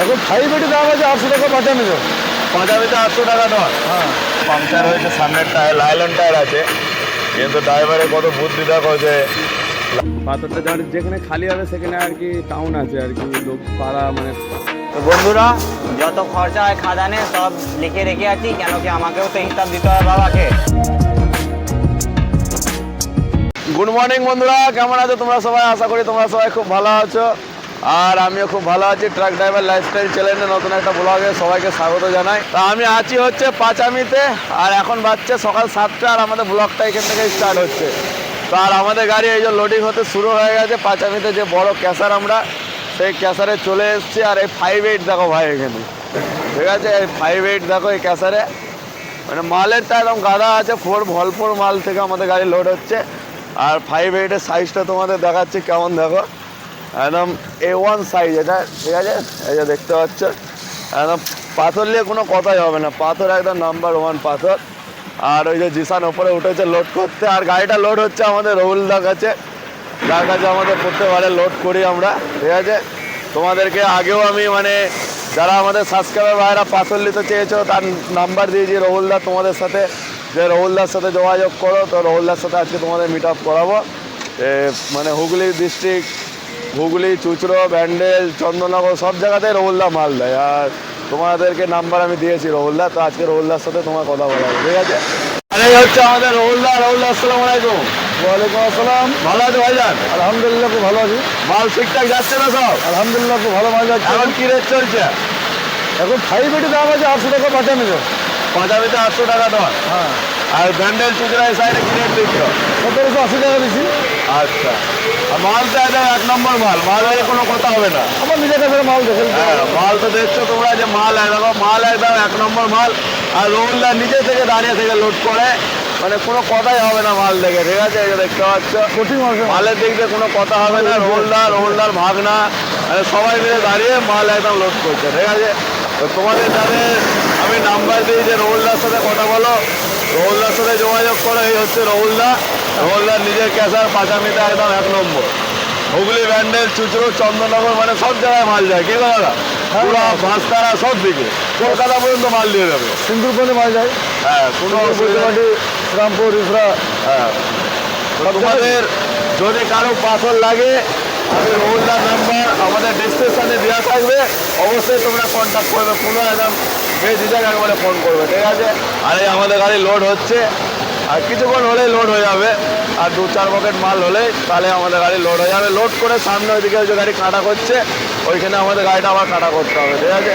এখন ফাইভ এটি দাম আছে আটশো টাকা পাঠানো পাঁচামিতে আটশো টাকা নয়। হ্যাঁ। পাংচার হয়েছে সামনের টায়ার লাইলন টায়ার আছে। কিন্তু ড্রাইভারের কত বুদ্ধি দেখো যে পাথরটা যেখানে যেখানে খালি হবে সেখানে আর কি টাউন আছে আর কি লোক পাড়া মানে তো বন্ধুরা যত খরচা হয় খাদানে সব লিখে রেখে আছি কেন কি আমাকেও তো হিসাব দিতে হবে বাবাকে? গুড মর্নিং বন্ধুরা কেমন আছো তোমরা সবাই? আশা করি তোমরা সবাই খুব ভালো আছো। আর আমিও খুব ভালো আছি ট্রাক ড্রাইভার লাইফস্টাইল চ্যানেলে নতুন একটা ব্লগে সবাইকে স্বাগত জানাই। তা আমি আছি হচ্ছে পাঁচামিতে, আর এখন বাচ্চা সকাল সাতটা আর আমাদের ব্লগটা এখান থেকে স্টার্ট হচ্ছে। তো আর আমাদের গাড়ি এই যে লোডিং হতে শুরু হয়ে গেছে, পাঁচামিতে যে বড় ক্যাসার আমরা, সেই ক্যাসারে চলে এসেছি। আর এই ফাইভ এইট দেখো ভাই এখানে। ঠিক আছে? এই ফাইভ এইট দেখো এই ক্যাসারে। মানে মালের তো একদম গাদা আছে ফোর ভলফোর মাল থেকে আমাদের গাড়ি লোড হচ্ছে। আর ফাইভ এইটের সাইজটা তোমাদের দেখাচ্ছি, কেমন দেখো? একদম এ ওয়ান সাইজ এটা, ঠিক আছে? এই যে দেখতে পাচ্ছ। একদম পাথর নিয়ে কোনো কথাই হবে না। পাথর একদম নাম্বার ওয়ান পাথর। আর ওই যে জিসান ওপরে উঠেছে লোড করতে। আর গাড়িটা লোড হচ্ছে আমাদের রহুলদার কাছে। যার কাছে আমাদের প্রত্যেকবারে লোড করি আমরা, ঠিক আছে? তোমাদেরকে আগেও আমি মানে যারা আমাদের সাবস্ক্রাইবার ভাইরা পাথর নিতে চেয়েছো, তার নাম্বার দিয়েছি রহুলদা তোমাদের সাথে। যে রহুলদার সাথে যোগাযোগ করো, তো রহুলদার সাথে আজকে তোমাদের মিট আপ করাবো। মানে হুগলি ডিস্ট্রিক্ট হুগলি চুচড়ো ব্যান্ডেল চন্দননগর সব জায়গাতেই রহুলদা মাল দেয়। আর তোমাদেরকে নাম্বার আমি দিয়েছি রহুলদা তো আজকে রহুলদার সাথে তোমার কথা বলা হবে ঠিক আছে? আর হচ্ছে আমাদের রহুলদা রহুল্লা আসসালামু আলাইকুম। ওয়ালাইকুম আসসালাম। ভালো আছে ভাইজান? আলহামদুলিল্লাহ খুব ভালো আছি। মাল ঠিকঠাক যাচ্ছে না সব? আলহামদুলিল্লাহ খুব ভালো মাল যাচ্ছে। এখন কি রেট চলছে? এখন ফাইভ এটি দাম আছে আটশো টাকা পাঠানো পাঁচামিতে আটশো টাকা নয় হ্যাঁ। আর ব্যান্ডেল চুচড়া এই সাইডে কি রেট দিচ্ছ সতেরোশো আশি টাকা দিচ্ছি আচ্ছা। আর মাল তো একদম এক নম্বর মাল মাল হলে কোনো কথা হবে না। আমার নিজের কাছে মাল দেখে নিতে হ্যাঁ মাল তো দেখছ তোমরা যে মাল একদম মাল একদম এক নম্বর মাল। আর রোলদা নিজে থেকে দাঁড়িয়ে থেকে লোড করে। মানে কোনো কথাই হবে না মাল দেখে ঠিক আছে? দেখতে পাচ্ছ। কোটি মালের দিক দিয়ে কোনো কথা হবে না। রোলদার রোলদার ভাগনা। মানে সবাই মিলে দাঁড়িয়ে মাল একদম লোড করছে ঠিক আছে? তো তোমাদের যাদের আমি নাম্বার দিই যে রোলদার সাথে কথা বলো। রোলদার সাথে যোগাযোগ করো এই হচ্ছে রহুলদা রোলদার নিজের ক্যাসার পাঁচামিতে একদম এক নম্বর। হুগলি ব্যান্ডেল চুচড়ো চন্দননগর মানে সব জায়গায় মাল যায়। কি দাদা? পুরা ভাঁজতারা সব দিকে। কলকাতা পর্যন্ত মাল দিয়ে দেবে সিন্দুরপনে মাল যায়। হ্যাঁ কোনো রামপুর ইসরা। হ্যাঁ। তোমাদের যদি কারও পাথর লাগে আমি রোলদার নাম্বার আমাদের ডিসক্রিপশনে দেওয়া থাকবে। অবশ্যই তোমরা কন্ট্যাক্ট করবে। কোনো একদম বেঝিঝাক একবারে ফোন করবে, ঠিক আছে? আর আমাদের গাড়ি লোড হচ্ছে। আর কিছুক্ষণ হলেই লোড হয়ে যাবে। আর দু চার পকেট মাল হলেই তাহলে আমাদের গাড়ি লোড হয়ে যাবে। লোড করে সামনে ওইদিকে ওই যে গাড়ি কাটা করছে, ওইখানে আমাদের গাড়িটা আবার কাটা করতে হবে, ঠিক আছে?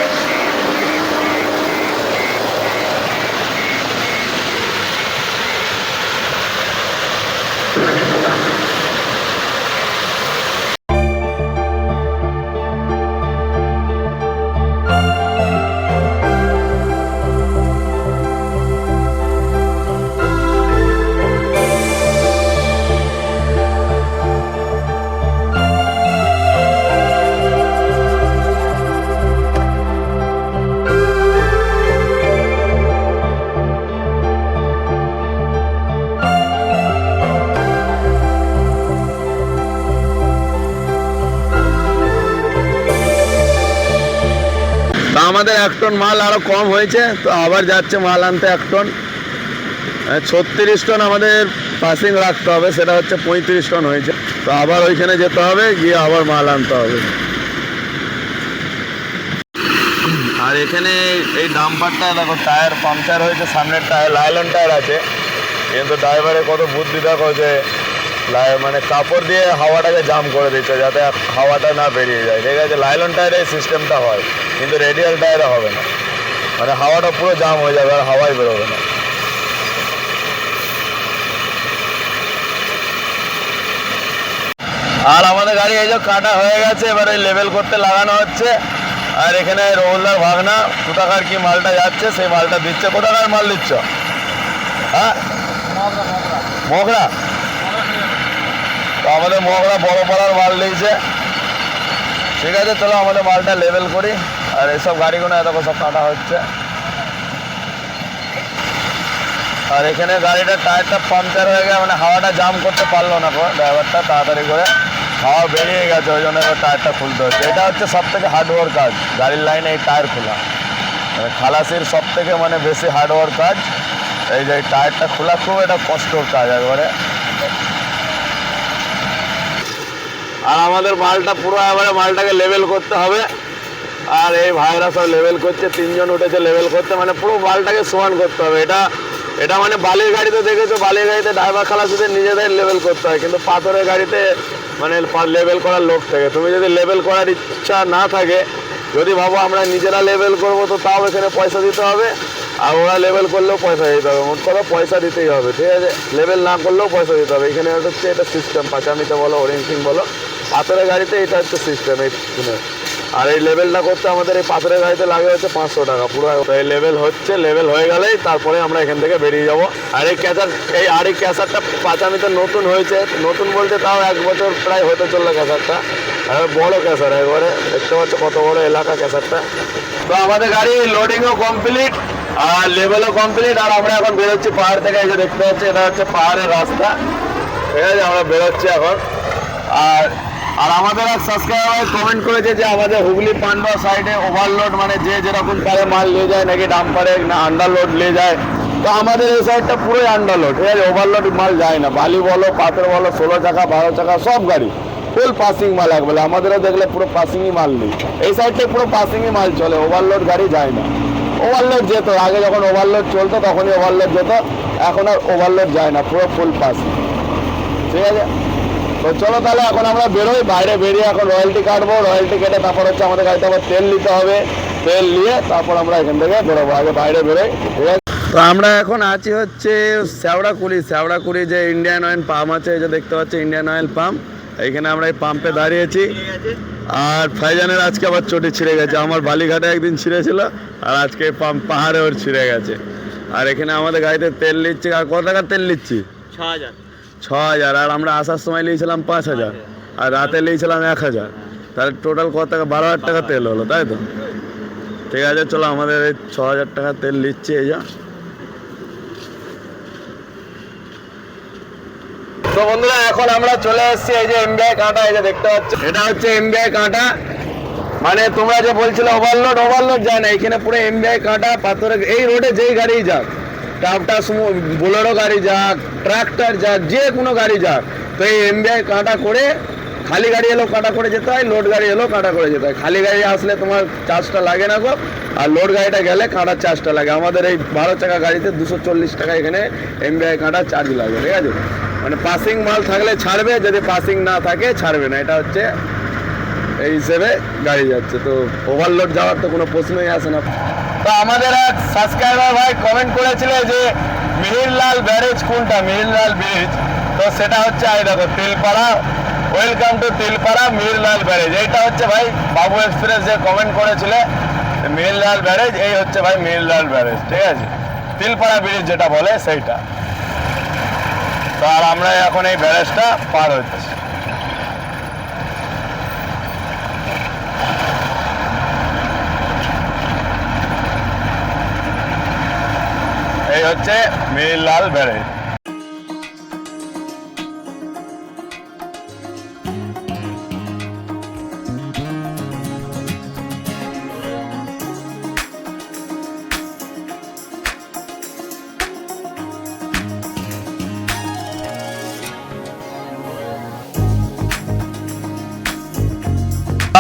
আমাদের এক টন মাল আরও কম হয়েছে, তো আবার যাচ্ছে মাল আনতে এক টন। ছত্রিশ টন আমাদের পাসিং রাখতে হবে, সেটা হচ্ছে পঁয়ত্রিশ টন হয়েছে। তো আবার ওইখানে যেতে হবে, গিয়ে আবার মাল আনতে হবে। আর এখানে এই ডাম্পারটা দেখো টায়ার পাংচার হয়েছে, সামনের টায়ার লাইলন টায়ার আছে। কিন্তু ড্রাইভারের কত বুদ্ধি দেখো যে মানে কাপড় দিয়ে হাওয়াটাকে জাম করে দিচ্ছে, যাতে হাওয়াটা না বেরিয়ে যায়। ঠিক আছে লাইলন টায়ারে এই সিস্টেমটা হয়। কিন্তু রেডিয়াল টায়ারে হবে না। মানে হাওয়াটা পুরো জাম হয়ে যাবে আর হাওয়াই বেরোবে না। আর আমাদের গাড়ি এই যে কাটা হয়ে গেছে, এবার লেভেল করতে লাগানো হচ্ছে। আর এখানে রোলদার ভাগনা, কোথাকার কি মালটা যাচ্ছে, সেই মালটা দিচ্ছে। কোথাকার মাল দিচ্ছ? হ্যাঁ? মগরা। তো আমাদের মগরা বড় পাড়ার মাল দিয়েছে। ঠিক আছে, চলো আমাদের মালটা লেভেল করি। আর এসব গাড়িগুলো এত সব কাটা হচ্ছে। আর এখানে গাড়িটার টায়ারটা পাংচার হয়ে গেছে মানে হাওয়াটা জাম করতে পারল না ড্রাইভারটা তাড়াতাড়ি করে। হাওয়া বেরিয়ে গেছে, ওই জন্য টায়ারটা খুলতে হচ্ছে। এটা হচ্ছে সব থেকে হার্ডওয়ার্ক কাজ, গাড়ির লাইনে এই টায়ার খোলা। মানে খালাসির সব থেকে মানে বেশি হার্ডওয়ার্ক কাজ, এই যে টায়ারটা খোলা খুব এটা কষ্টর কাজ একবারে। আর আমাদের মালটা পুরো এবারে মালটাকে লেভেল করতে হবে। আর এই ভাইরা সব লেভেল করছে, তিনজন উঠেছে লেভেল করতে মানে পুরো বালটাকে সমান করতে হবে। এটা এটা মানে বালির গাড়িতে দেখেছ, বালির গাড়িতে ড্রাইভার খালাসিদের নিজেদের লেভেল করতে হয়, কিন্তু পাথরের গাড়িতে মানে লেভেল করার লোক থাকে। তুমি যদি লেভেল করার ইচ্ছা না থাকে, যদি ভাবো আমরা নিজেরা লেভেল করব, তো তাও এখানে পয়সা দিতে হবে। আর ওরা লেভেল করলেও পয়সা দিতে হবে। মোট কথা পয়সা দিতেই হবে, ঠিক আছে? লেভেল না করলেও পয়সা দিতে হবে। এখানে হচ্ছে এটা সিস্টেম পাচামিতে বলো ওরিয়েন্টিং বলো। পাথরের গাড়িতে এটা হচ্ছে সিস্টেম এই আর এই লেভেলটা করতে আমাদের এই পাথরের গাড়িতে লাগে হচ্ছে পাঁচশো টাকা। পুরো এই লেভেল হচ্ছে লেভেল হয়ে গেলেই তারপরে আমরা এখান থেকে বেরিয়ে যাব। আর এই ক্যাসার এই আর এই ক্যাসারটা পাঁচামিতে নতুন হয়েছে। নতুন বলতে তাও এক বছর প্রায় হতে চলল ক্যাসারটা আর বড় ক্যাসার একবারে দেখতে পাচ্ছ কত বড় এলাকা ক্যাসারটা তো আমাদের গাড়ি লোডিংও কমপ্লিট আর লেভেলও কমপ্লিট আর আমরা এখন বেরোচ্ছি পাহাড় থেকে যে দেখতে পাচ্ছি, এটা হচ্ছে পাহাড়ের রাস্তা। ঠিক আছে, আমরা বেরোচ্ছি এখন। আর আর আমাদের এক সাবস্ক্রাইবার কমেন্ট করেছে যে আমাদের হুগলি পান্ডা সাইডে ওভারলোড মানে যে যেরকম পারে মাল নিয়ে যায়, নাকি ডাম্পারে না আন্ডারলোড নিয়ে যায়। তো আমাদের এই সাইডটা পুরোই আন্ডারলোড ঠিক আছে ওভারলোড মাল যায় না। বালি বলো, পাথর বলো, ষোলো চাকা, বারো চাকা, সব গাড়ি। ফুল পাসিং মাল একবেলা। আমাদেরও দেখলে পুরো পাসিংই মাল নেই। এই সাইডটা পুরো পাসিংই মাল চলে। ওভারলোড গাড়ি যায় না। ওভারলোড যেত। আগে যখন ওভারলোড চলতো, তখনই ওভারলোড যেত। এখন আর ওভারলোড যায় না। পুরো ফুল পাসিং ঠিক আছে? তো চলো তাহলে এখন আমরা বেরোই বাইরে বেরিয়ে এখন রয়্যালটি কাটবো রয়্যালটি কেটে তারপর হচ্ছে আমাদের গাড়িতে আবার তেল নিতে হবে। তেল নিয়ে তারপর আমরা এখান থেকে বেরোবো আগে বাইরে বেরোই। ঠিক আছে? তো আমরা এখন আছি হচ্ছে শ্যাওড়াকুড়ি শ্যাওড়াকুড়ি যে ইন্ডিয়ান অয়েল পাম্প আছে এই যে দেখতে পাচ্ছি ইন্ডিয়ান অয়েল পাম্প এইখানে আমরা এই পাম্পে দাঁড়িয়েছি। আর ফাইজানের আজকে আবার চটি ছিঁড়ে গেছে আমার বালিঘাটে একদিন ছিঁড়েছিল আর আজকে পাম্প পাহাড়ে ওর ছিঁড়ে গেছে। আর এখানে আমাদের গাড়িতে তেল নিচ্ছি আর কত টাকার তেল নিচ্ছি? ছ হাজার। ছ হাজার আর আমরা আসার সময় নিয়েছিলাম পাঁচ হাজার আর রাতে নিয়েছিলাম এক হাজার তাহলে টোটাল কত টাকা? বারো হাজার টাকা তেল হলো, তাই তো? ঠিক আছে, চলো আমাদের এই ছ হাজার টাকা তেল নিচ্ছে, এই যা। তো বন্ধুরা, এখন আমরা চলে এসেছি এই যে এমবিআই কাঁটা, এই যে দেখতে পাচ্ছ। এটা হচ্ছে এমবিআই কাঁটা। মানে তোমরা যে বলছিলে ওভারলোড ওভারলোড যায় না। এখানে পুরো এমবিআই কাঁটা পাথরে এই রোডে যেই গাড়ি যাক। টাপটা বোলেরো গাড়ি যাক, ট্রাক্টর যাক, যে কোনো গাড়ি যাক, তো এই এমবিআই কাঁটা করে, খালি গাড়ি এলো, কাটা করে যেতে হয়, লোড গাড়ি এলো, কাটা করে যেতে হয়। খালি গাড়ি আসলে তোমার চার্জটা লাগে না গো, আর লোড গাড়িটা গেলে কাঁটার চার্জটা লাগে। আমাদের এই বারো চাকা গাড়িতে দুশো চল্লিশ টাকা এখানে এমবিআই কাঁটার চার্জ লাগে, ঠিক আছে? মানে পাসিং মাল থাকলে ছাড়বে, যদি পাসিং না থাকে, ছাড়বে না। এটা হচ্ছে এই হিসেবে গাড়ি যাচ্ছে। তো ওভারলোড যাওয়ার তো কোনো প্রশ্নই আসে না। তো আমাদের এক সাবস্ক্রাইবার ভাই কমেন্ট করেছিল যে মিহিরলাল ব্যারেজ কোনটা? মিহিরলাল ব্রিজ তো সেটা হচ্ছে এই দেখো, Telpara. Welcome to Telpara Mihirlal barrage. এইটা হচ্ছে ভাই বাবু এক্সপ্রেস যে কমেন্ট করেছিল মিহিরলাল ব্যারেজ, এই হচ্ছে ভাই মিহিরলাল ব্যারেজ, ঠিক আছে? তিলপাড়া ব্রিজ যেটা বলে সেইটা। তো আর আমরা এখন এই ব্যারেজটা পার হচ্ছি। এই হচ্ছে মিহিরলাল ব্যারেজ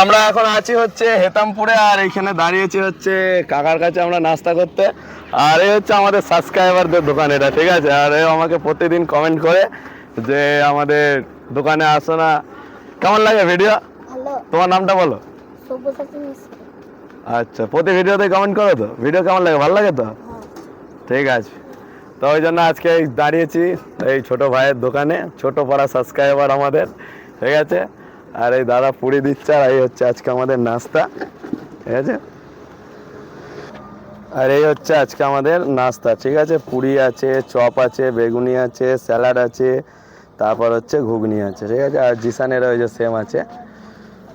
আমরা এখন আছি হচ্ছে হেতামপুরে, আর এখানে দাঁড়িয়েছি হচ্ছে কাকার কাছে আমরা নাস্তা করতে। আর এই হচ্ছে আমাদের সাবস্ক্রাইবারদের দোকান এটা ঠিক আছে? আর এ আমাকে প্রতিদিন কমেন্ট করে যে আমাদের দোকানে আসো না। কেমন লাগে ভিডিও তোমার নামটা বলো। আচ্ছা প্রতি ভিডিওতে কমেন্ট করো তো। ভিডিও কেমন লাগে? ভালো লাগে তো? ঠিক আছে। তো ওই জন্য আজকে দাঁড়িয়েছি এই ছোট ভাইয়ের দোকানে ছোট পাড়া সাবস্ক্রাইবার আমাদের ঠিক আছে? আর এই দাদা পুরি দিচ্ছে আর এই হচ্ছে আজকে আমাদের নাস্তা ঠিক আছে? আর এই হচ্ছে আজকে আমাদের নাস্তা, ঠিক আছে? পুরি আছে, চপ আছে, বেগুনি আছে, স্যালাড আছে, তারপর হচ্ছে ঘুগনি আছে, ঠিক আছে? আর জিসানের ওই যে সেম আছে।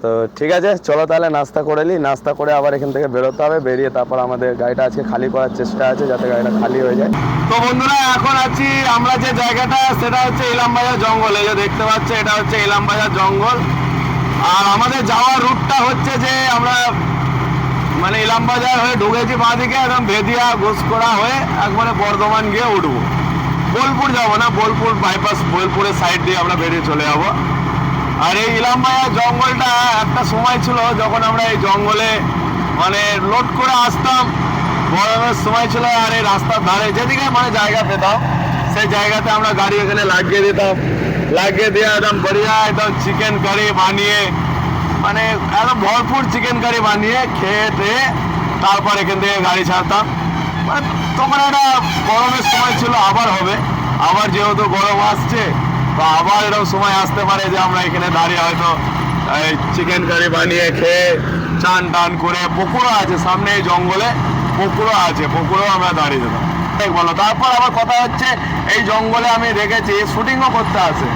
তো ঠিক আছে, চলো তাহলে নাস্তা করে নিই। নাস্তা করে আবার এখান থেকে বেরোতে হবে, বেরিয়ে তারপর আমাদের গাড়িটা আজকে খালি করার চেষ্টা আছে, যাতে গাড়িটা খালি হয়ে যায়। তো বন্ধুরা, এখন আছি আমরা যে জায়গাটা, সেটা হচ্ছে ইলামবাজার জঙ্গল। এই যে দেখতে পাচ্ছ, এটা হচ্ছে ইলামবাজার জঙ্গল। আর আমাদের যাওয়ার রুটটা হচ্ছে যে আমরা মানে ইলামবাজার হয়ে ঢুকেছি বাঁদিকে, একদম ভেদিয়া ঘোষকরা হয়ে একবারে বর্ধমান গিয়ে উঠবো। বোলপুর যাব না, বোলপুর বাইপাস বোলপুরের সাইড দিয়ে আমরা বেরিয়ে চলে যাব। আর এই ইলামবাজার জঙ্গলটা একটা সময় ছিল যখন আমরা এই জঙ্গলে মানে লোড করে আসতাম। গরমের সময় ছিল আর এই রাস্তার ধারে যেদিকে মানে জায়গা পেতাম, সেই জায়গাতে আমরা গাড়ি এখানে লাগিয়ে দিতাম। লাগিয়ে দিয়ে একদম বড়িয়া একদম চিকেন কারি বানিয়ে মানে একদম ভরপুর চিকেন কারি বানিয়ে খেয়ে টেয়ে তারপর এখান থেকে গাড়ি ছাড়তাম। মানে তখন একটা গরমের সময় ছিল, আবার হবে। আবার যেহেতু গরম আসছে, তো আবার এরকম সময় আসতে পারে যে আমরা এখানে দাঁড়িয়ে হয়তো এই চিকেন কারি বানিয়ে খেয়ে চান টান করে পুকুরও আছে, সামনে এই জঙ্গলে পুকুরও আছে, পুকুরেও আমরা দাঁড়িয়ে যেতাম। বলো, তারপর আবার কথা হচ্ছে, এই জঙ্গলে আমি দেখেছি শুটিংও করতে আসে।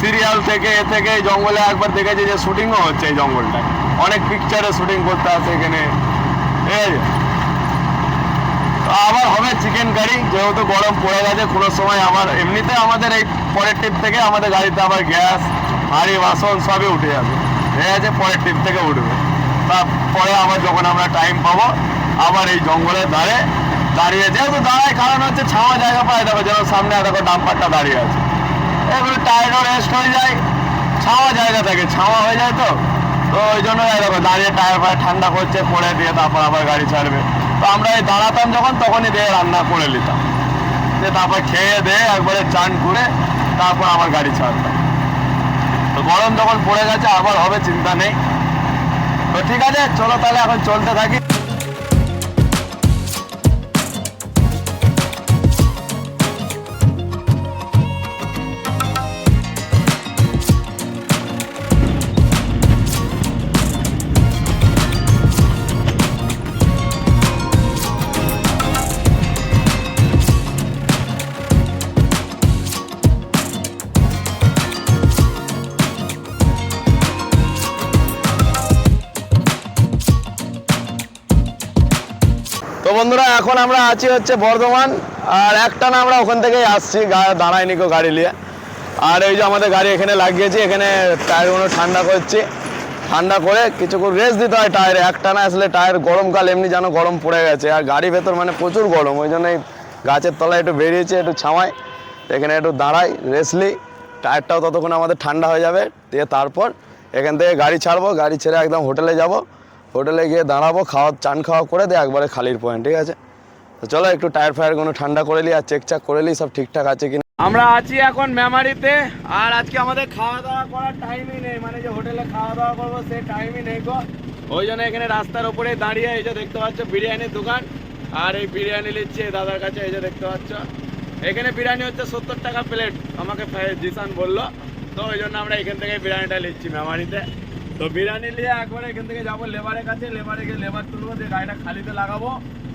সিরিয়াল থেকে এ থেকে জঙ্গলে একবার দেখেছি যে শুটিংও হচ্ছে এই জঙ্গলটায়। অনেক পিকচারে শুটিং করতে আসে এখানে। ঠিক আবার হবে চিকেন কারি যেহেতু গরম পড়ে গেছে, কোনো সময় আমার এমনিতে আমাদের এই পরের টিপ থেকে আমাদের গাড়িতে আবার গ্যাস হাঁড়ি, বাসন সবই উঠে যাবে। ঠিক আছে পরের টিপ থেকে উঠবে। তারপরে আবার যখন আমরা টাইম পাবো, আবার এই জঙ্গলের ধারে দাঁড়িয়ে, যেহেতু দাঁড়ায়, কারণ হচ্ছে ছাওয়া জায়গা পায় দেখো যেন সামনে দেখো ডাম্পারটা দাঁড়িয়ে আছে। এগুলো টায়ারও রেস্ট হয়ে যায়, ছাওয়া জায়গা থাকে, ছাওয়া হয়ে যায় তো? তো ওই জন্য দেখো, দাঁড়িয়ে টায়ার ফায়ার ঠান্ডা করছে পরে দিয়ে তারপর আবার গাড়ি ছাড়বে। তো আমরা এই দাঁড়াতাম যখন, তখনই দিয়ে রান্না করে নিতাম। যে তারপর খেয়ে দিয়ে একবারে চান করে তারপর আমার গাড়ি ছাড়তাম। তো গরম যখন পড়ে গেছে, আবার হবে, চিন্তা নেই। তো ঠিক আছে, চলো তাহলে এখন চলতে থাকি। বন্ধুরা, এখন আমরা আছি হচ্ছে বর্ধমান, আর একটা না আমরা ওখান থেকেই আসছি দাঁড়ায়নি কেউ গাড়ি নিয়ে। আর এই যে আমাদের গাড়ি এখানে লাগিয়েছি, এখানে টায়ারগুলো ঠান্ডা করছি। ঠান্ডা করে কিছুক্ষণ রেস্ট দিতে হয় টায়ারে। একটা না আসলে টায়ার গরমকাল এমনি যেন গরম পড়ে গেছে। আর গাড়ির ভেতর মানে প্রচুর গরম, ওই জন্য এই গাছের তলায় একটু বেরিয়েছি, একটু ছাওয়ায় এখানে একটু দাঁড়াই নিই। টায়ারটাও ততক্ষণ আমাদের ঠান্ডা হয়ে যাবে, দিয়ে তারপর এখান থেকে গাড়ি ছাড়বো। গাড়ি ছেড়ে একদম হোটেলে যাব। হোটেলে গিয়ে দাঁড়াবো, খাওয়া চান খাওয়া করে দিয়ে একবারে খালির পয়েন্ট ঠিক আছে? চলো একটু টায়ার ফায়ারগুলো ঠান্ডা করে নিই আর চেক চাক করে নিই সব ঠিকঠাক আছে কিনা। আমরা আছি এখন মেমারিতে আর আজকে আমাদের খাওয়া দাওয়া করার টাইমই নেই মানে যে হোটেলে খাওয়া দাওয়া করব সে টাইমই নেই গো। ওই জন্য এখানে রাস্তার উপরে দাঁড়িয়ে এই যে দেখতে পাচ্ছ বিরিয়ানির দোকান, আর এই বিরিয়ানি নিচ্ছে দাদার কাছে, এই যে দেখতে পাচ্ছ। এখানে বিরিয়ানি হচ্ছে সত্তর টাকা প্লেট আমাকে জিসান বলল। তো ওই জন্য আমরা এখান থেকে বিরিয়ানিটা নিচ্ছি মেমারিতে তো বিরিয়ানি নিয়ে একবারে এখান থেকে যাব লেবারের কাছে, লেবারে গিয়ে লেবার তুলবো, দিয়ে গাড়িটা খালিতে লাগাবো,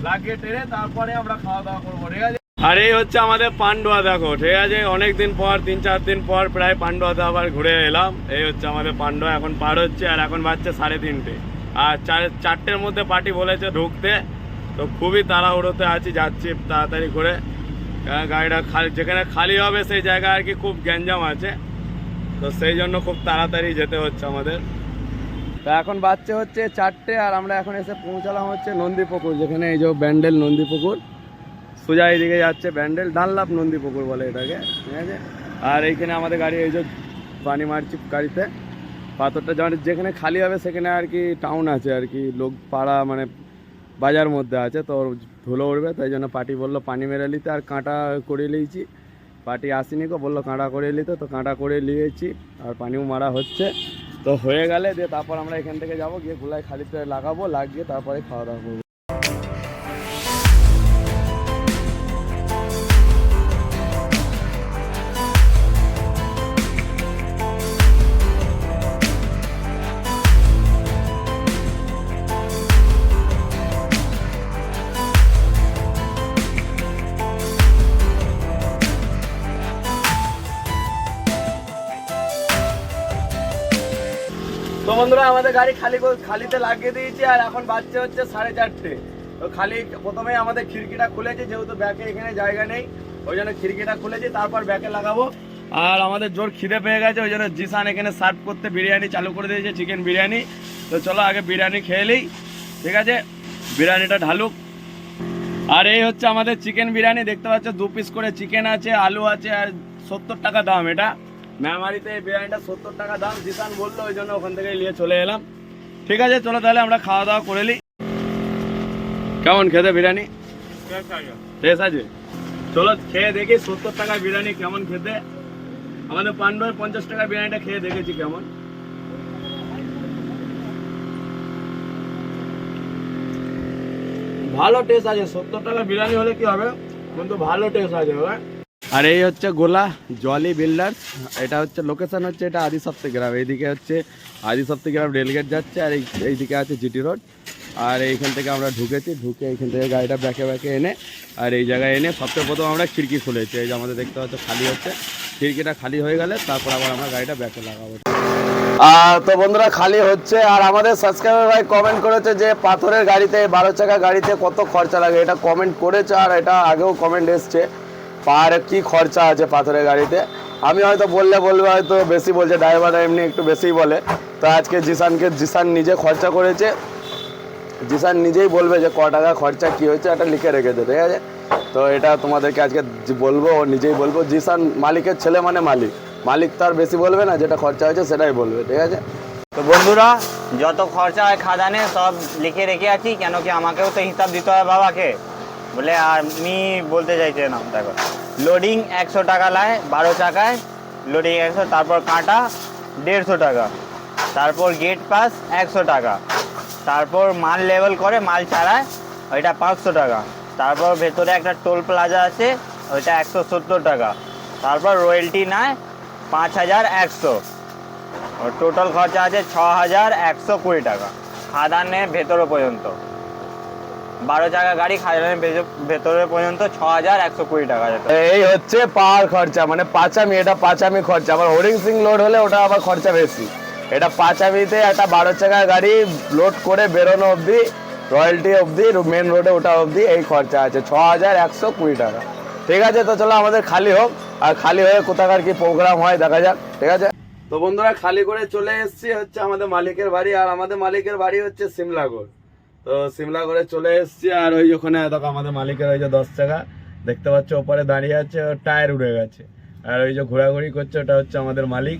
লাগিয়ে টেরে তারপরে আমরা খাওয়া দাওয়া করব, ঠিক আছে? আর এই হচ্ছে আমাদের পান্ডুয়া, দেখো, ঠিক আছে? অনেক দিন পর, তিন চার দিন পর প্রায় পান্ডুয়াতে আবার ঘুরে এলাম। এই হচ্ছে আমাদের পান্ডুয়া, এখন পার হচ্ছে, আর এখন বাজছে সাড়ে তিনটে। আর চার, চারটের মধ্যে পার্টি বলেছে ঢুকতে, তো খুবই তাড়াহুড়োতে আছি, যাচ্ছি তাড়াতাড়ি করে। গাড়িটা খালি, যেখানে খালি হবে সেই জায়গায় আর কি খুব গ্যাঞ্জাম আছে। তো সেই জন্য খুব তাড়াতাড়ি যেতে হচ্ছে আমাদের। তা এখন বাচ্চা হচ্ছে চারটে আর আমরা এখন এসে পৌঁছালাম হচ্ছে নন্দীপুকুর, যেখানে এই যে ব্যান্ডেল নন্দীপুকুর। সোজা এইদিকে যাচ্ছে ব্যান্ডেল, ডানলাপ নন্দীপুকুর বলে এটাকে, ঠিক আছে? আর এইখানে আমাদের গাড়ি এই যে পানি মারছি গাড়িতে, পাথরটা যেখানে খালি হবে সেখানে আর কি টাউন আছে, আর কি লোক পাড়া মানে বাজার মধ্যে আছে, তো ধুলো উঠবে তাই জন্য পার্টি বলল পানি মেরে নিতে, আর কাঁটা করে নিয়েছি। পার্টি আসেনি কো বলল কাঁটা করে নিতে, তো কাঁটা করে নিয়েছি, আর পানিও মারা হচ্ছে। তো হয়ে গেলে দিয়ে তারপর আমরা এখান থেকে যাব, গিয়ে গুলাই খালিতে লাগাবো, লাগিয়ে তারপরে খাওয়া দাওয়া করব। বন্ধুরা, আমাদের গাড়ি খালি খালিতে লাগিয়ে দিয়েছি আর এখন বাচ্চা হচ্ছে সাড়ে চারটে। তো খালি প্রথমে আমাদের খিড়কিটা খুলেছে, যেহেতু ব্যাকে এখানে জায়গা নেই, ওই জন্য খিড়কিটা খুলেছি, তারপর ব্যাকে লাগাবো। আর আমাদের জোর খিদে পেয়ে গেছে, ওই জন্য জিসান এখানে সার্ভ করতে বিরিয়ানি চালু করে দিয়েছে, চিকেন বিরিয়ানি। তো চলো আগে বিরিয়ানি খেয়ে নিই, ঠিক আছে? বিরিয়ানিটা ঢালুক। আর এই হচ্ছে আমাদের চিকেন বিরিয়ানি, দেখতে পাচ্ছ দু পিস করে চিকেন আছে, আলু আছে, আর সত্তর টাকা দাম এটা। মেমারিতে এই বিরিয়ানিটা সত্তর টাকা দাম জিসান বলল, ওই জন্য ওখান থেকে নিয়ে চলে এলাম। ঠিক আছে, চলো তাহলে আমরা খাওয়া দাওয়া করে নিই কেমন খেতে বিরিয়ানি? টেস্ট আছে। চলো খেয়ে দেখি সত্তর টাকা বিরিয়ানি কেমন খেতে। আমাদের পান্ডবের পঞ্চাশ টাকা বিরিয়ানিটা খেয়ে দেখেছি কেমন। ভালো টেস্ট আছে, সত্তর টাকা বিরিয়ানি হলে কি হবে? কিন্তু ভালো টেস্ট আছে হ্যাঁ আর এই হচ্ছে গোলা জলি বিল্ডার্স। এটা হচ্ছে লোকেশন হচ্ছে এটা আদি সপ্তাহ গ্রাম। এইদিকে হচ্ছে আদি সপ্তাহ গ্রাম রেলগেট যাচ্ছে আর এই, এইদিকে আছে জিটি রোড। আর এইখান থেকে আমরা ঢুকেছি, ঢুকে এইখান থেকে গাড়িটা ব্যাকে ব্যাকে এনে আর এই জায়গায় এনে সবচেয়ে প্রথম আমরা খিড়কি খুলেছি। এই যে আমাদের দেখতে পাচ্ছ খালি হচ্ছে। খিড়কিটা খালি হয়ে গেলে তারপর আবার আমরা গাড়িটা ব্যাকে লাগাবো। তো বন্ধুরা খালি হচ্ছে আর আমাদের সাবস্ক্রাইবার ভাই কমেন্ট করেছে যে পাথরের গাড়িতে, বারো চাকা গাড়িতে কত খরচা লাগে। এটা কমেন্ট করেছে আর এটা আগেও কমেন্ট এসছে। পার কি খরচা আছে পাথরের গাড়িতে? আমি হয়তো বললে বলবে, হয়তো বেশি বলছে ড্রাইভার এমনি একটু বেশিই বলে। তো আজকে জিসানকে, জিসান নিজে খরচা করেছে। জিসান নিজেই বলবে যে ক টাকা খরচা, কী হয়েছে, এটা লিখে রেখেছে ঠিক আছে? তো এটা তোমাদেরকে আজকে বলব, ও নিজেই বলব। জিসান মালিকের ছেলে মানে মালিক। মালিক তো আর বেশি বলবে না, যেটা খরচা হয়েছে সেটাই বলবে, ঠিক আছে? তো বন্ধুরা, যত খরচা হয় খাদানে, সব লিখে রেখে আছি, কেন কি আমাকেও তো হিসাব দিতে হয় বাবাকে? বলে আমি বলতে চাইছি না, দেখো। লোডিং একশো টাকা লায়, বারো চাকায়। লোডিং একশো, তারপর কাঁটা দেড়শো টাকা। তারপর গেট পাস একশো টাকা। তারপর মাল লেভেল করে মাল ছাড়ায় ওইটা পাঁচশো টাকা। তারপর ভেতরে একটা টোল প্লাজা আছে, ওইটা একশো সত্তর টাকা। তারপর রয়্যালটি নেয় পাঁচ হাজার একশো। টোটাল খরচা আছে ছ হাজার একশো কুড়ি টাকা। খাদানে ভেতরে পর্যন্ত। বারো চাকা গাড়ি খাদানের ভেজ- ভেতরে পর্যন্ত ছ হাজার একশো কুড়ি টাকা যেটা এই হচ্ছে পার খরচা মানে পাঁচামি এটা পাঁচামি খরচা। আবার হোর্ডিং সিং লোড হলে ওটা আবার খরচা বেশি। এটা পাঁচামিতে একটা বারো চাকা গাড়ি লোড করে বেরোনো অবধি রয়্যালটি অবধি মেন রোডে ওটা অবধি এই খরচা আছে ছ হাজার একশো কুড়ি টাকা। ঠিক আছে তো চলো আমাদের খালি হোক আর খালি হয়ে কোথাকার কি প্রোগ্রাম হয় দেখা যাক ঠিক আছে? তো বন্ধুরা খালি করে চলে এসেছি হচ্ছে আমাদের মালিকের বাড়ি আর আমাদের মালিকের বাড়ি হচ্ছে সিমলাগড়। তো সিমলা করে চলে এসেছি, আর ওই ওখানে দেখো আমাদের মালিকের ওই যে দশ টাকা দেখতে পাচ্ছ ওপরে দাঁড়িয়ে আছে টায়ার উড়ে গেছে। আর ওই যে ঘোরাঘুরি করছে, ওটা হচ্ছে আমাদের মালিক।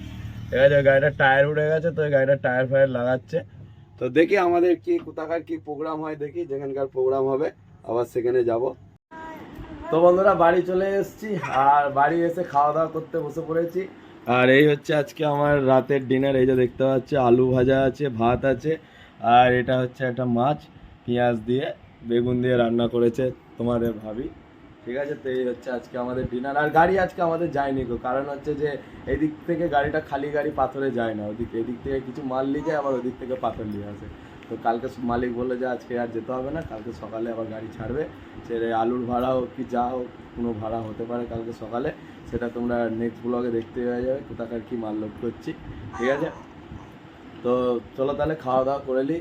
ঠিক আছে, ওই গাড়িটার টায়ার উড়ে গেছে, তো ওই গাড়িটার টায়ার ফায়ার লাগাচ্ছে। তো দেখি আমাদের কি, কোথাকার কি প্রোগ্রাম হয়, দেখি যেখানকার প্রোগ্রাম হবে, আবার সেখানে যাব। তো বন্ধুরা, বাড়ি চলে এসেছি, আর বাড়ি এসে খাওয়া দাওয়া করতে বসে পড়েছি। আর এই হচ্ছে আজকে আমার রাতের ডিনার এই যে দেখতে পাচ্ছি, আলু ভাজা আছে, ভাত আছে, আর এটা হচ্ছে একটা মাছ। পেঁয়াজ দিয়ে, বেগুন দিয়ে রান্না করেছে তোমাদের ভাবি। ঠিক আছে, তো এই হচ্ছে আজকে আমাদের ডিনার আর গাড়ি আজকে আমাদের যায়নি গো, কারণ হচ্ছে যে এদিক থেকে গাড়িটা খালি গাড়ি পাথরে যায় না, ওদিক এদিক থেকে কিছু মাল নিয়ে যায় আবার ওদিক থেকে পাথর নিয়ে আসে। তো কালকে মালিক বলল যে আজকে আর যেতে হবে না, কালকে সকালে আবার গাড়ি ছাড়বে। ছেড়ে আলুর ভাড়া হোক কি যা হোক, কোনো ভাড়া হতে পারে কালকে সকালে। সেটা তোমরা নেক্সট ব্লগে দেখতে হয়ে যাবে, কোথাকার কী মাল লোড করছি। ঠিক আছে? তো চলো তাহলে খাওয়া দাওয়া করে নিই